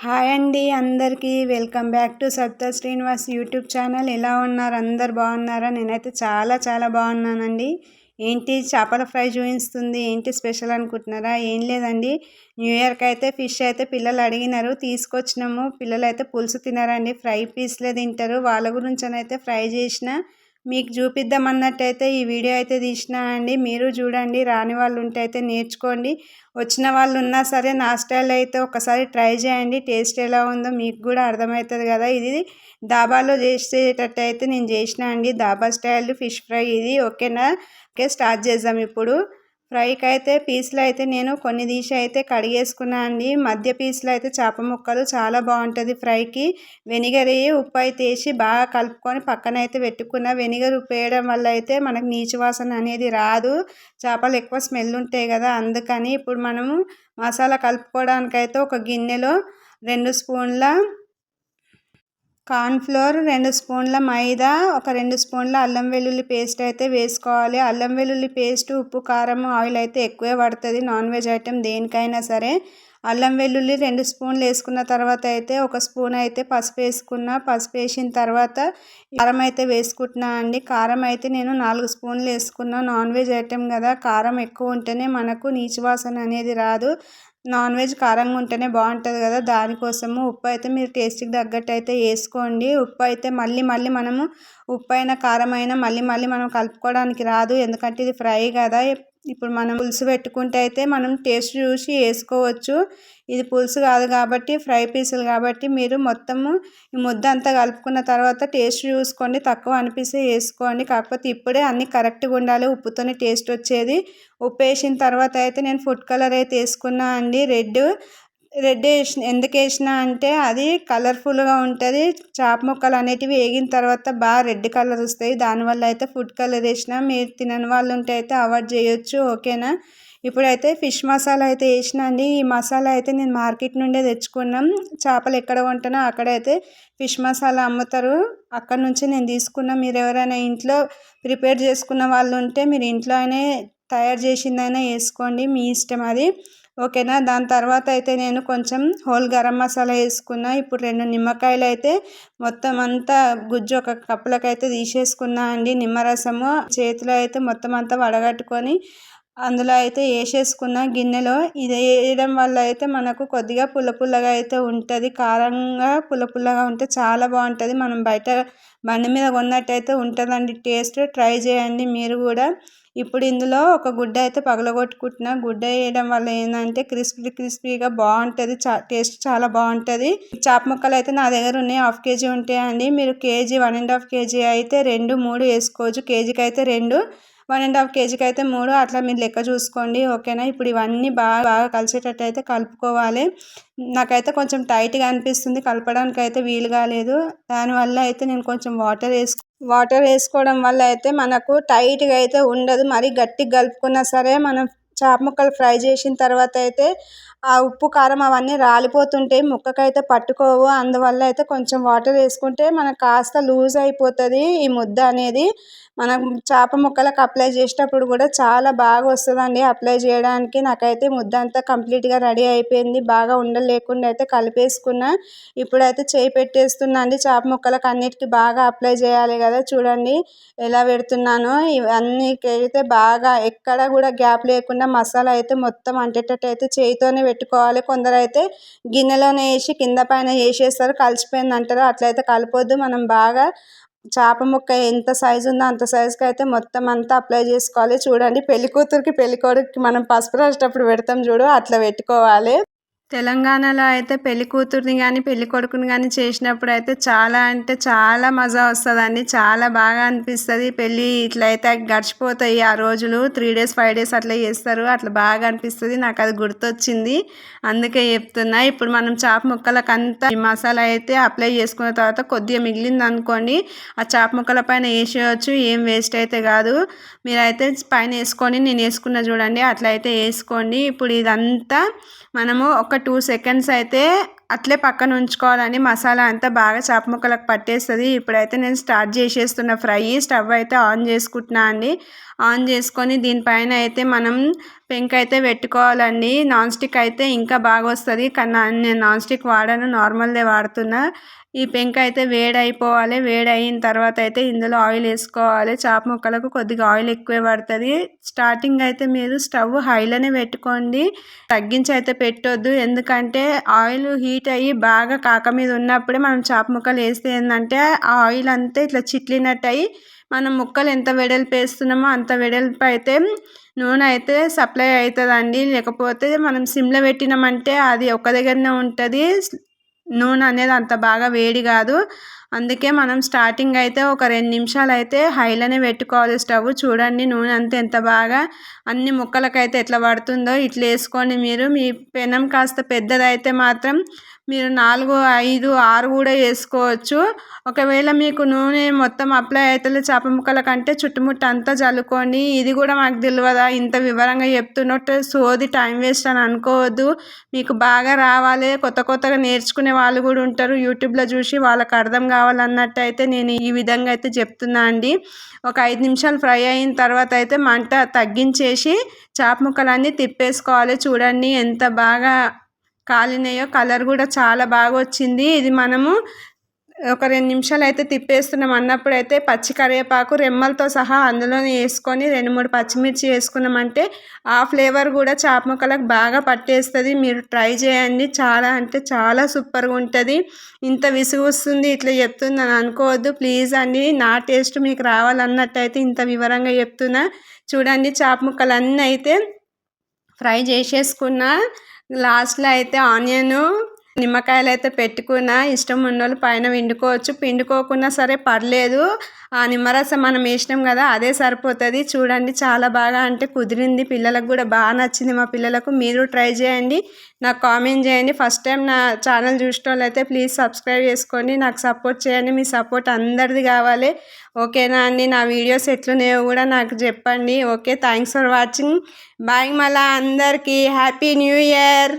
Hi అండి అందరికీ. Welcome back to సప్త శ్రీనివాస్ యూట్యూబ్ ఛానల్. ఎలా ఉన్నారు? అందరు బాగున్నారా? నేనైతే చాలా చాలా బాగున్నానండి. ఏంటి? చేపల ఫ్రై చూపిస్తుంది. ఏంటి స్పెషల్ అనుకుంటున్నారా? ఏం లేదండి. న్యూ ఇయర్కి అయితే ఫిష్ అయితే పిల్లలు అడిగినారు. తీసుకొచ్చినాము. పిల్లలు అయితే పులుసు తినారండి. ఫ్రై పీస్లే తింటారు. వాళ్ళ గురించి అయితే ఫ్రై చేసిన మీకు చూపిద్దామన్నట్టయితే ఈ వీడియో అయితే తీసిన అండి. మీరు చూడండి రాని వాళ్ళు ఉంటే అయితే నేర్చుకోండి. వచ్చిన వాళ్ళు ఉన్నా సరే నా స్టైల్ అయితే ఒకసారి ట్రై చేయండి. టేస్ట్ ఎలా ఉందో మీకు కూడా అర్థమవుతుంది కదా. ఇది దాబాలో చేసేటట్టు అయితే నేను చేసిన అండి. దాబా స్టైల్ ఫిష్ ఫ్రై ఇది. ఓకేనా? ఓకే స్టార్ట్ చేద్దాం ఇప్పుడు. ఫ్రైకి అయితే పీసులు అయితే నేను కొన్ని తీసి అయితే కడిగేసుకున్నా అండి. మధ్య పీసులు అయితే చేప ముక్కలు చాలా బాగుంటుంది ఫ్రైకి. వెనిగర్ ఉప్పు అయితే వేసి బాగా కలుపుకొని పక్కన అయితే పెట్టుకున్న. వెనిగర్ ఉప్పు వేయడం వల్ల అయితే మనకు నీచు వాసన అనేది రాదు. చేపలు ఎక్కువ స్మెల్ ఉంటాయి కదా అందుకని ఇప్పుడు మనము మసాలా కలుపుకోవడానికైతే ఒక గిన్నెలో రెండు స్పూన్ల కార్న్ఫ్లోర్ రెండు స్పూన్ల మైదా ఒక రెండు స్పూన్ల అల్లం వెల్లుల్లి పేస్ట్ అయితే వేసుకోవాలి. అల్లం వెల్లుల్లి పేస్ట్ ఉప్పు కారం ఆయిల్ అయితే ఎక్కువే పడుతుంది. నాన్ వెజ్ ఐటెం దేనికైనా సరే. అల్లం వెల్లుల్లి రెండు స్పూన్లు వేసుకున్న తర్వాత అయితే ఒక స్పూన్ అయితే పసుపు వేసుకున్న పసుపు వేసిన తర్వాత కారం అయితే వేసుకుంటున్నా అండి. కారం అయితే నేను నాలుగు స్పూన్లు వేసుకున్నా. నాన్ వెజ్ ఐటెం కదా కారం ఎక్కువ ఉంటేనే మనకు నీచు వాసన అనేది రాదు. నాన్ వెజ్ కారంగా ఉంటేనే బాగుంటుంది కదా. దానికోసము ఉప్పు అయితే మీరు టేస్ట్కి తగ్గట్టు అయితే వేసుకోండి. ఉప్పు అయితే మళ్ళీ మళ్ళీ మనము ఉప్పు అయినా కారం అయినా మళ్ళీ మళ్ళీ మనం కలుపుకోవడానికి రాదు. ఎందుకంటే ఇది ఫ్రై కదా. ఇప్పుడు మనం పులుసు పెట్టుకుంటే అయితే మనం టేస్ట్ చూసి వేసుకోవచ్చు. ఇది పులుసు కాదు కాబట్టి ఫ్రై పీసులు కాబట్టి మీరు మొత్తము ఈ ముద్ద అంతా కలుపుకున్న తర్వాత టేస్ట్ చూసుకోండి. తక్కువ అనిపిస్తే వేసుకోండి. కాకపోతే ఇప్పుడే అన్నీ కరెక్ట్గా ఉండాలి. ఉప్పుతోనే టేస్ట్ వచ్చేది. ఉప్పు వేసిన తర్వాత అయితే నేను ఫుడ్ కలర్ అయితే వేసుకున్నా అండి. రెడ్ రెడ్ వేసిన ఎందుకు వేసిన అంటే అది కలర్ఫుల్గా ఉంటుంది. చేప ముక్కలు అనేటివి వేగిన తర్వాత బాగా రెడ్ కలర్ వస్తాయి. దానివల్ల అయితే ఫుడ్ కలర్ వేసిన మీరు తినని వాళ్ళు ఉంటే అయితే అవాయిడ్ చేయొచ్చు. ఓకేనా? ఇప్పుడైతే ఫిష్ మసాలా అయితే వేసిన అండి. ఈ మసాలా అయితే నేను మార్కెట్ నుండే తెచ్చుకున్నాం. చేపలు ఎక్కడ కొంటానో అక్కడైతే ఫిష్ మసాలా అమ్ముతారు. అక్కడ నుంచి నేను తీసుకున్నా మీరు ఎవరైనా ఇంట్లో ప్రిపేర్ చేసుకున్న వాళ్ళు ఉంటే మీరు ఇంట్లో అయినా తయారు చేసిందైనా వేసుకోండి. మీ ఇష్టం అది. ఓకేనా? దాని తర్వాత అయితే నేను కొంచెం హోల్ గరం మసాలా వేసుకున్నా. ఇప్పుడు రెండు నిమ్మకాయలు అయితే మొత్తం అంతా గుజ్జు ఒక కప్పులకైతే అయితే తీసేసుకున్నా అండి. నిమ్మరసము చేతిలో అయితే మొత్తం అంతా వడగట్టుకొని అందులో అయితే వేసేసుకున్న గిన్నెలో. ఇది వేయడం వల్ల అయితే మనకు కొద్దిగా పుల్ల పుల్లగా అయితే ఉంటుంది. కారంగా పుల్ల పుల్లగా ఉంటే చాలా బాగుంటుంది. మనం బయట బండి మీద కొన్నట్టయితే ఉంటుందండి. టేస్ట్ ట్రై చేయండి. మీరు కూడా ఇప్పుడు ఇందులో ఒక గుడ్డ అయితే పగలగొట్టుకుంటున్నా. గుడ్డ వేయడం వల్ల ఏంటంటే క్రిస్పీ క్రిస్పీగా బాగుంటుంది. చా టేస్ట్ చాలా బాగుంటుంది. చేప ముక్కలు అయితే నా దగ్గర ఉన్నాయి. హాఫ్ కేజీ ఉంటాయండి. మీరు KG one and half KG అయితే రెండు మూడు వేసుకోవచ్చు. కేజీకి అయితే రెండు. వన్ అండ్ హాఫ్ కేజీకి అయితే మూడు అట్లా మీరు లెక్క చూసుకోండి ఓకేనా? ఇప్పుడు ఇవన్నీ బాగా బాగా కలిసేటట్టు అయితే కలుపుకోవాలి. నాకైతే కొంచెం టైట్గా అనిపిస్తుంది కలపడానికి అయితే వీలు కాలేదు దానివల్ల అయితే నేను కొంచెం వాటర్ వేసుకు వాటర్ వేసుకోవడం వల్ల అయితే మనకు టైట్గా అయితే ఉండదు. మరీ గట్టిగా కలుపుకున్నా సరే మనం చేప ముక్కలు ఫ్రై చేసిన తర్వాత అయితే ఆ ఉప్పు కారం అవన్నీ రాలిపోతుంటాయి ముక్కకైతే పట్టుకోవు. అందువల్ల అయితే కొంచెం వాటర్ వేసుకుంటే మనకు కాస్త లూజ్ అయిపోతుంది ఈ ముద్ద అనేది. మనం చేప ముక్కలకు అప్లై చేసేటప్పుడు కూడా చాలా బాగా వస్తుందండి అప్లై చేయడానికి. నాకైతే ముద్ద అంతా కంప్లీట్గా రెడీ అయిపోయింది. బాగా ఉండలేకుండా అయితే కలిపేసుకున్న. ఇప్పుడైతే చేయి పెట్టేస్తున్నా అండి. చేప ముక్కలకు అన్నిటికీ బాగా అప్లై చేయాలి కదా. చూడండి ఎలా పెడుతున్నానో. ఇవన్నీ అయితే బాగా ఎక్కడ కూడా గ్యాప్ లేకుండా మసాలా అయితే మొత్తం అంటేటట్టు అయితే చేయితోనే పెట్టుకోవాలి. కొందరు అయితే గిన్నెలోనే వేసి కింద పైన వేసేస్తారు. కలిసిపోయింది అంటారు అట్లయితే కలపొద్దు. మనం బాగా చేప ముక్క ఎంత సైజు ఉందో అంత సైజుకి అయితే మొత్తం అంతా అప్లై చేసుకోవాలి. చూడండి పెళ్ళి కూతురికి పెళ్ళి కొడుకుకి మనం పసుపు రాసేటప్పుడు పెడతాం చూడు. అట్లా పెట్టుకోవాలి. తెలంగాణలో అయితే పెళ్ళి కూతుర్ని కానీ పెళ్ళి కొడుకుని కానీ చేసినప్పుడు అయితే చాలా అంటే చాలా మజా వస్తుందండి. చాలా బాగా అనిపిస్తుంది. పెళ్ళి ఇట్లా అయితే గడిచిపోతాయి ఆ రోజులు. త్రీ డేస్ ఫైవ్ డేస్ అట్లా చేస్తారు. అట్లా బాగా అనిపిస్తుంది. నాకు అది గుర్తొచ్చింది. అందుకే చెప్తున్నా. ఇప్పుడు మనం చేప ముక్కలకు అంతా మసాలా అయితే అప్లై చేసుకున్న తర్వాత కొద్దిగా మిగిలింది అనుకోండి ఆ చేప ముక్కల పైన వేసేయచ్చు. ఏం వేస్ట్ అయితే కాదు. మీరైతే పైన వేసుకొని నేను వేసుకున్న చూడండి. అట్లా అయితే వేసుకోండి. ఇప్పుడు ఇదంతా మనము ఒక టూ సెకండ్స్ అయితే అట్లే పక్కన ఉంచుకోవాలని మసాలా అంతా బాగా చేప ముక్కలకు పట్టేస్తుంది. ఇప్పుడైతే నేను స్టార్ట్ చేసేస్తున్న ఫ్రై స్టవ్ అయితే ఆన్ చేసుకుంటున్నా అండి. ఆన్ చేసుకొని దీనిపైన అయితే మనం పెంక అయితే పెట్టుకోవాలండి. నాన్ స్టిక్ అయితే ఇంకా బాగా వస్తుంది కానీ నేను నాన్ స్టిక్ వాడాను. నార్మల్దే వాడుతున్నా. ఈ పెంక అయితే వేడి అయిపోవాలి వేడి అయిన తర్వాత అయితే ఇందులో ఆయిల్ వేసుకోవాలి. చాప ముక్కలకు కొద్దిగా ఆయిల్ ఎక్కువే పడుతుంది. స్టార్టింగ్ అయితే మీరు స్టవ్ హైలోనే పెట్టుకోండి. తగ్గించి అయితే పెట్టొద్దు. ఎందుకంటే ఆయిల్ హీట్ అయ్యి బాగా కాక మీద ఉన్నప్పుడే మనం చాప ముక్కలు వేస్తే ఏంటంటే ఆ ఆయిల్ అంతా ఇట్లా చిట్లినట్టు అయ్యి మనం ముక్కలు ఎంత వెడల్పు వేస్తున్నామో అంత వెడల్పు అయితే నూనె అయితే సప్లై అవుతుందండి. లేకపోతే మనం సిమ్లో పెట్టినామంటే అది ఒక దగ్గరనే ఉంటుంది. నూనె అనేది అంత బాగా వేడి కాదు. అందుకే మనం స్టార్టింగ్ అయితే ఒక రెండు నిమిషాలు అయితే హైలోనే పెట్టుకోవాలి స్టవ్. చూడండి నూనె అంతా ఎంత బాగా అన్ని ముక్కలకైతే ఎట్లా పడుతుందో. ఇట్లా వేసుకోండి మీరు మీ పెనం కాస్త పెద్దదైతే మాత్రం మీరు నాలుగు ఐదు ఆరు కూడా వేసుకోవచ్చు. ఒకవేళ మీకు నూనె మొత్తం అప్లై అవుతుంది చేప ముక్కల కంటే చుట్టుముట్ట అంతా చల్లుకోండి. ఇది కూడా మాకు తెలియదా ఇంత వివరంగా చెప్తున్నట్టు సోది టైం వేస్ట్ అని అనుకోవద్దు. మీకు బాగా రావాలి. కొత్త కొత్తగా నేర్చుకునే వాళ్ళు కూడా ఉంటారు. యూట్యూబ్లో చూసి వాళ్ళకి అర్థం కావాలన్నట్టు అయితే నేను ఈ విధంగా అయితే చెప్తున్నా అండి. ఒక ఐదు నిమిషాలు ఫ్రై అయిన తర్వాత అయితే మంట తగ్గించేసి చేప ముక్కలన్నీ తిప్పేసుకోవాలి. చూడండి ఎంత బాగా కాలినాయో కలర్ కూడా చాలా బాగా వచ్చింది ఇది మనము ఒక రెండు నిమిషాలు అయితే తిప్పేస్తున్నాం. అన్నప్పుడు అయితే పచ్చి కరివేపాకు రెమ్మలతో సహా అందులోనే వేసుకొని రెండు మూడు పచ్చిమిర్చి వేసుకున్నామంటే ఆ ఫ్లేవర్ కూడా చేప ముక్కలకు బాగా పట్టేస్తుంది. మీరు ట్రై చేయండి. చాలా అంటే చాలా సూపర్గా ఉంటుంది. ఇంత విసుగు వస్తుంది ఇట్లా చెప్తుంది అని అనుకోవద్దు. ప్లీజ్ అండి నా టేస్ట్ మీకు రావాలన్నట్టయితే ఇంత వివరంగా చెప్తున్నా. చూడండి చేప ముక్కలు అన్నీ అయితే ఫ్రై చేసేసుకున్న. లాస్ట్లో అయితే ఆనియను నిమ్మకాయలు అయితే పెట్టుకున్న ఇష్టం ఉన్నోళ్ళు పైన పిండుకోవచ్చు పిండుకోకున్నా సరే పర్లేదు. ఆ నిమ్మరసం మనం వేసినాం కదా అదే సరిపోతుంది. చూడండి చాలా బాగా అంటే కుదిరింది. పిల్లలకు కూడా బాగా నచ్చింది మా పిల్లలకు. మీరు ట్రై చేయండి. నాకు కామెంట్ చేయండి. ఫస్ట్ టైం నా ఛానల్ చూసిన అయితే ప్లీజ్ సబ్స్క్రైబ్ చేసుకోండి. నాకు సపోర్ట్ చేయండి. మీ సపోర్ట్ అందరిది కావాలి. ఓకేనా అండి? నా వీడియోస్ ఎట్లున్నాయో కూడా నాకు చెప్పండి. Okay thanks for watching. Bye మళ్ళా అందరికీ. Happy new year.